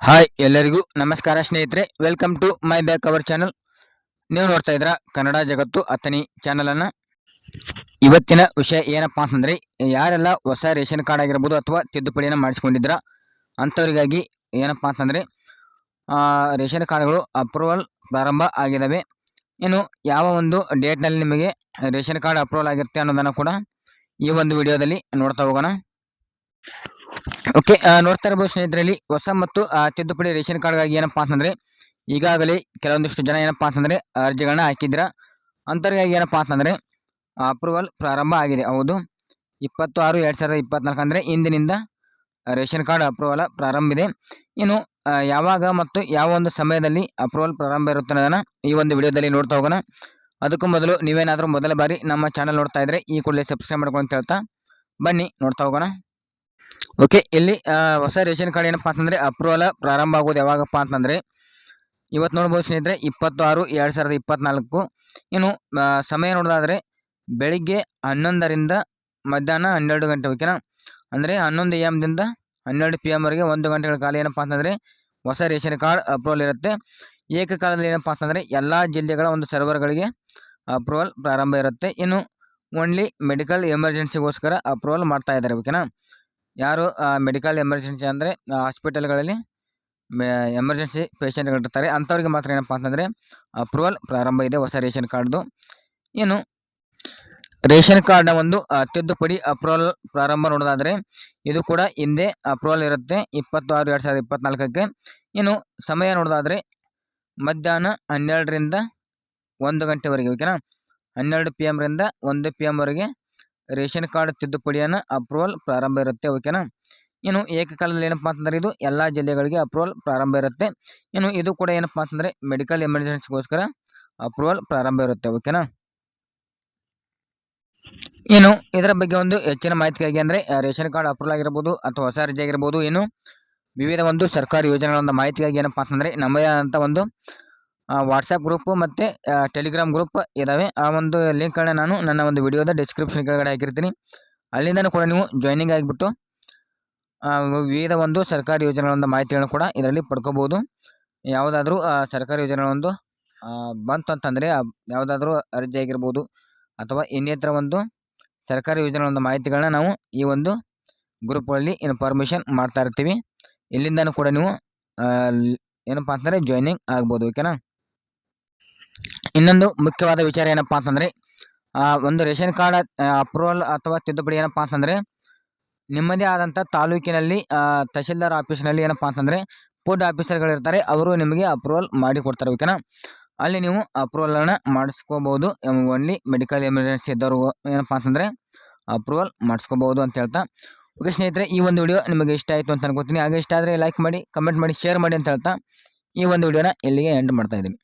Hi ಎಲ್ಲರಿಗೂ ನಮಸ್ಕಾರ ಸ್ನೇಹಿತರೆ welcome to my back hour channel ನೀವು ನೋಡ್ತಾ ಇದ್ರ ಕನ್ನಡ ಜಗತ್ತು ಅತನಿ ಚಾನಲನ್ನು ಇವತ್ತಿನ ವಿಷಯ ಏನಪ್ಪಾ ಅಂತಂದರೆ, ಯಾರೆಲ್ಲ ಹೊಸ ರೇಷನ್ ಕಾರ್ಡ್ ಆಗಿರ್ಬೋದು ಅಥವಾ ತಿದ್ದುಪಡಿಯನ್ನು ಮಾಡಿಸ್ಕೊಂಡಿದ್ರ ಅಂಥವರಿಗಾಗಿ ಏನಪ್ಪಾ ಅಂತಂದರೆ ರೇಷನ್ ಕಾರ್ಡ್ಗಳು ಅಪ್ರೂವಲ್ ಪ್ರಾರಂಭ ಆಗಿದ್ದಾವೆ ಇನ್ನು ಯಾವ ಒಂದು ಡೇಟ್ನಲ್ಲಿ ನಿಮಗೆ ರೇಷನ್ ಕಾರ್ಡ್ ಅಪ್ರೂವಲ್ ಆಗಿರುತ್ತೆ ಅನ್ನೋದನ್ನು ಕೂಡ ಈ ಒಂದು ವಿಡಿಯೋದಲ್ಲಿ ನೋಡ್ತಾ ಹೋಗೋಣ. ಓಕೆ ನೋಡ್ತಾ ಇರ್ಬೋದು ಸ್ನೇಹಿತರಲ್ಲಿ ಹೊಸ ಮತ್ತು ತಿದ್ದುಪಡಿ ರೇಷನ್ ಕಾರ್ಡ್ಗಾಗಿ ಏನಪ್ಪಾ ಅಂತಂದರೆ, ಈಗಾಗಲೇ ಕೆಲವೊಂದಿಷ್ಟು ಜನ ಏನಪ್ಪಾ ಅಂತಂದರೆ ಅರ್ಜಿಗಳನ್ನ ಹಾಕಿದ್ರ ಅಂತರ್ಗಾಗಿ ಏನಪ್ಪ ಅಂತಂದರೆ ಅಪ್ರೂವಲ್ ಪ್ರಾರಂಭ ಆಗಿದೆ. ಹೌದು. ಇಪ್ಪತ್ತು ಆರು ಎರಡು ಸಾವಿರದ ಇಪ್ಪತ್ನಾಲ್ಕು ಅಂದರೆ ಇಂದಿನಿಂದ ರೇಷನ್ ಕಾರ್ಡ್ ಅಪ್ರೂವಲ್ ಪ್ರಾರಂಭ ಇದೆ. ಇನ್ನು ಯಾವಾಗ ಮತ್ತು ಯಾವ ಒಂದು ಸಮಯದಲ್ಲಿ ಅಪ್ರೂವಲ್ ಪ್ರಾರಂಭ ಇರುತ್ತೆ ಅನ್ನೋದನ್ನು ಈ ಒಂದು ವಿಡಿಯೋದಲ್ಲಿ ನೋಡ್ತಾ ಹೋಗೋಣ. ಅದಕ್ಕೂ ಮೊದಲು ನೀವೇನಾದರೂ ಮೊದಲ ಬಾರಿ ನಮ್ಮ ಚಾನಲ್ ನೋಡ್ತಾ ಇದ್ದರೆ ಈ ಕೂಡಲೇ ಸಬ್ಸ್ಕ್ರೈಬ್ ಮಾಡ್ಕೊಂಡು ಹೇಳ್ತಾ ಬನ್ನಿ, ನೋಡ್ತಾ ಹೋಗೋಣ. ಓಕೆ ಇಲ್ಲಿ ಹೊಸ ರೇಷನ್ ಕಾರ್ಡ್ ಏನಪ್ಪಾ ಅಂತಂದರೆ ಅಪ್ರೂವಲ್ ಪ್ರಾರಂಭ ಆಗೋದು ಯಾವಾಗಪ್ಪ ಅಂತಂದರೆ ಇವತ್ತು ನೋಡ್ಬೋದು ಸ್ನೇಹಿತರೆ ಇಪ್ಪತ್ತು ಆರು ಎರಡು ಸಾವಿರದ ಇಪ್ಪತ್ನಾಲ್ಕು. ಇನ್ನು ಸಮಯ ನೋಡೋದಾದರೆ ಬೆಳಿಗ್ಗೆ ಹನ್ನೊಂದರಿಂದ ಮಧ್ಯಾಹ್ನ ಹನ್ನೆರಡು ಗಂಟೆ ಓಕೆನಾ ಅಂದರೆ ಹನ್ನೊಂದು ಎ ಎಮ್ದಿಂದ ಹನ್ನೆರಡು ಪಿ ಎಮ್ವರೆಗೆ ಒಂದು ಗಂಟೆಗಳ ಕಾಲ ಏನಪ್ಪಾ ಅಂತಂದರೆ ಹೊಸ ರೇಷನ್ ಕಾರ್ಡ್ ಅಪ್ರೂವಲ್ ಇರುತ್ತೆ. ಏಕಕಾಲದಲ್ಲಿ ಏನಪ್ಪಾ ಅಂತಂದರೆ ಎಲ್ಲ ಜಿಲ್ಲೆಗಳ ಒಂದು ಸರ್ವರ್ಗಳಿಗೆ ಅಪ್ರೂವಲ್ ಪ್ರಾರಂಭ ಇರುತ್ತೆ. ಇನ್ನು ಓನ್ಲಿ ಮೆಡಿಕಲ್ ಎಮರ್ಜೆನ್ಸಿಗೋಸ್ಕರ ಅಪ್ರೂವಲ್ ಮಾಡ್ತಾ ಇದ್ದಾರೆ ಓಕೆನಾ ಯಾರು ಮೆಡಿಕಲ್ ಎಮರ್ಜೆನ್ಸಿ ಅಂದರೆ ಹಾಸ್ಪಿಟಲ್ಗಳಲ್ಲಿ ಎಮರ್ಜೆನ್ಸಿ ಪೇಷಂಟ್ಗಳಿರ್ತಾರೆ ಅಂಥವ್ರಿಗೆ ಮಾತ್ರ ಏನಪ್ಪ ಅಂತಂದರೆ ಅಪ್ರೂವಲ್ ಪ್ರಾರಂಭ ಇದೆ ಹೊಸ ರೇಷನ್ ಕಾರ್ಡ್ದು. ಇನ್ನು ರೇಷನ್ ಕಾರ್ಡ್ನ ಒಂದು ತಿದ್ದುಪಡಿ ಅಪ್ರೂವಲ್ ಪ್ರಾರಂಭ ನೋಡೋದಾದರೆ, ಇದು ಕೂಡ ಹಿಂದೆ ಅಪ್ರೂವಲ್ ಇರುತ್ತೆ. ಇಪ್ಪತ್ತು ಆರು ಎರಡು ಸಾವಿರದ ಇಪ್ಪತ್ನಾಲ್ಕಕ್ಕೆ. ಇನ್ನು ಸಮಯ ನೋಡೋದಾದರೆ, ಮಧ್ಯಾಹ್ನ ಹನ್ನೆರಡರಿಂದ ಒಂದು ಗಂಟೆವರೆಗೆ ಓಕೆನಾ ಹನ್ನೆರಡು ಪಿ ಎಮ್ರಿಂದ ಒಂದು ಪಿ ಎಮ್ವರೆಗೆ ರೇಷನ್ ಕಾರ್ಡ್ ತಿದ್ದುಪಡಿಯನ್ನು ಅಪ್ರೂವಲ್ ಪ್ರಾರಂಭ ಇರುತ್ತೆ ಓಕೆನಾ ಇನ್ನು ಏಕಕಾಲದಲ್ಲಿ ಏನಪ್ಪ ಅಂತಂದರೆ ಇದು ಎಲ್ಲ ಜಿಲ್ಲೆಗಳಿಗೆ ಅಪ್ರೂವಲ್ ಪ್ರಾರಂಭ ಇರುತ್ತೆ. ಇನ್ನು ಇದು ಕೂಡ ಏನಪ್ಪ ಅಂತಂದರೆ ಮೆಡಿಕಲ್ ಎಮರ್ಜೆನ್ಸಿಗೋಸ್ಕರ ಅಪ್ರೂವಲ್ ಪ್ರಾರಂಭ ಇರುತ್ತೆ ಓಕೆನಾ ಇನ್ನು ಇದರ ಬಗ್ಗೆ ಒಂದು ಹೆಚ್ಚಿನ ಮಾಹಿತಿಗಾಗಿ ಅಂದರೆ ರೇಷನ್ ಕಾರ್ಡ್ ಅಪ್ರೂವಲ್ ಆಗಿರ್ಬೋದು ಅಥವಾ ಹೊಸ ಅರ್ಜಿ ಆಗಿರ್ಬೋದು, ಇನ್ನು ವಿವಿಧ ಒಂದು ಸರ್ಕಾರಿ ಯೋಜನೆಗಳ ಒಂದು ಮಾಹಿತಿಗಾಗಿ ಏನಪ್ಪ ಅಂತಂದರೆ, ನಮ್ಮದೇ ಆದಂಥ ಒಂದು ವಾಟ್ಸಪ್ ಗ್ರೂಪು ಮತ್ತು ಟೆಲಿಗ್ರಾಮ್ ಗ್ರೂಪ್ ಇದ್ದಾವೆ ಆ ಒಂದು ಲಿಂಕ್ಗಳನ್ನ ನಾನು ನನ್ನ ಒಂದು ವಿಡಿಯೋದ ಡಿಸ್ಕ್ರಿಪ್ಷನ್ ಕೆಳಗಡೆ ಹಾಕಿರ್ತೀನಿ. ಅಲ್ಲಿಂದನೂ ಕೂಡ ನೀವು ಜಾಯ್ನಿಂಗ್ ಆಗಿಬಿಟ್ಟು ವಿವಿಧ ಒಂದು ಸರ್ಕಾರಿ ಯೋಜನೆಗಳ ಒಂದು ಮಾಹಿತಿಗಳನ್ನು ಕೂಡ ಇದರಲ್ಲಿ ಪಡ್ಕೋಬೋದು. ಯಾವುದಾದ್ರೂ ಸರ್ಕಾರಿ ಯೋಜನೆಗಳ ಒಂದು ಬಂತು ಅಂತಂದರೆ ಯಾವುದಾದ್ರೂ ಅರ್ಜಿ ಆಗಿರ್ಬೋದು ಅಥವಾ ಇನ್ನಿತರ ಒಂದು ಸರ್ಕಾರಿ ಯೋಜನೆಗಳ ಒಂದು ಮಾಹಿತಿಗಳನ್ನ ನಾವು ಈ ಒಂದು ಗ್ರೂಪ್ಗಳಲ್ಲಿ ಇನ್ಫಾರ್ಮೇಷನ್ ಮಾಡ್ತಾ ಇರ್ತೀವಿ. ಇಲ್ಲಿಂದನೂ ಕೂಡ ನೀವು ಏನಪ್ಪ ಅಂತಂದರೆ ಜಾಯ್ನಿಂಗ್ ಆಗ್ಬೋದು, ಓಕೆನಾ? ಇನ್ನೊಂದು ಮುಖ್ಯವಾದ ವಿಚಾರ ಏನಪ್ಪ ಅಂತಂದರೆ ಒಂದು ರೇಷನ್ ಕಾರ್ಡ್ ಅಪ್ರೂವಲ್ ಅಥವಾ ತಿದ್ದುಪಡಿ ಏನಪ್ಪ ಅಂತಂದರೆ, ನಿಮ್ಮದೇ ಆದಂಥ ತಾಲೂಕಿನಲ್ಲಿ ತಹಶೀಲ್ದಾರ್ ಆಫೀಸ್ನಲ್ಲಿ ಏನಪ್ಪ ಅಂತಂದರೆ ಫುಡ್ ಆಫೀಸರ್ಗಳಿರ್ತಾರೆ ಅವರು ನಿಮಗೆ ಅಪ್ರೂವಲ್ ಮಾಡಿ ಕೊಡ್ತಾರೆ ಓಕೆನಾ ಅಲ್ಲಿ ನೀವು ಅಪ್ರೂವಲನ್ನು ಮಾಡಿಸ್ಕೋಬೋದು ಓನ್ಲಿ ಮೆಡಿಕಲ್ ಎಮರ್ಜೆನ್ಸಿ ಇದ್ದವರು ಏನಪ್ಪ ಅಂತಂದರೆ ಅಪ್ರೂವಲ್ ಮಾಡಿಸ್ಕೋಬೋದು ಅಂತ ಹೇಳ್ತಾ. ಓಕೆ ಸ್ನೇಹಿತರೆ, ಈ ಒಂದು ವಿಡಿಯೋ ನಿಮಗೆ ಇಷ್ಟ ಆಯಿತು ಅಂತ ಅನ್ಕೋತೀನಿ. ಹಾಗೆ ಇಷ್ಟ ಆದರೆ ಲೈಕ್ ಮಾಡಿ ಕಮೆಂಟ್ ಮಾಡಿ ಶೇರ್ ಮಾಡಿ ಅಂತ ಹೇಳ್ತಾ, ಈ ಒಂದು ವಿಡಿಯೋನ ಇಲ್ಲಿಗೆ ಎಂಡ್ ಮಾಡ್ತಾ ಇದ್ದೀನಿ.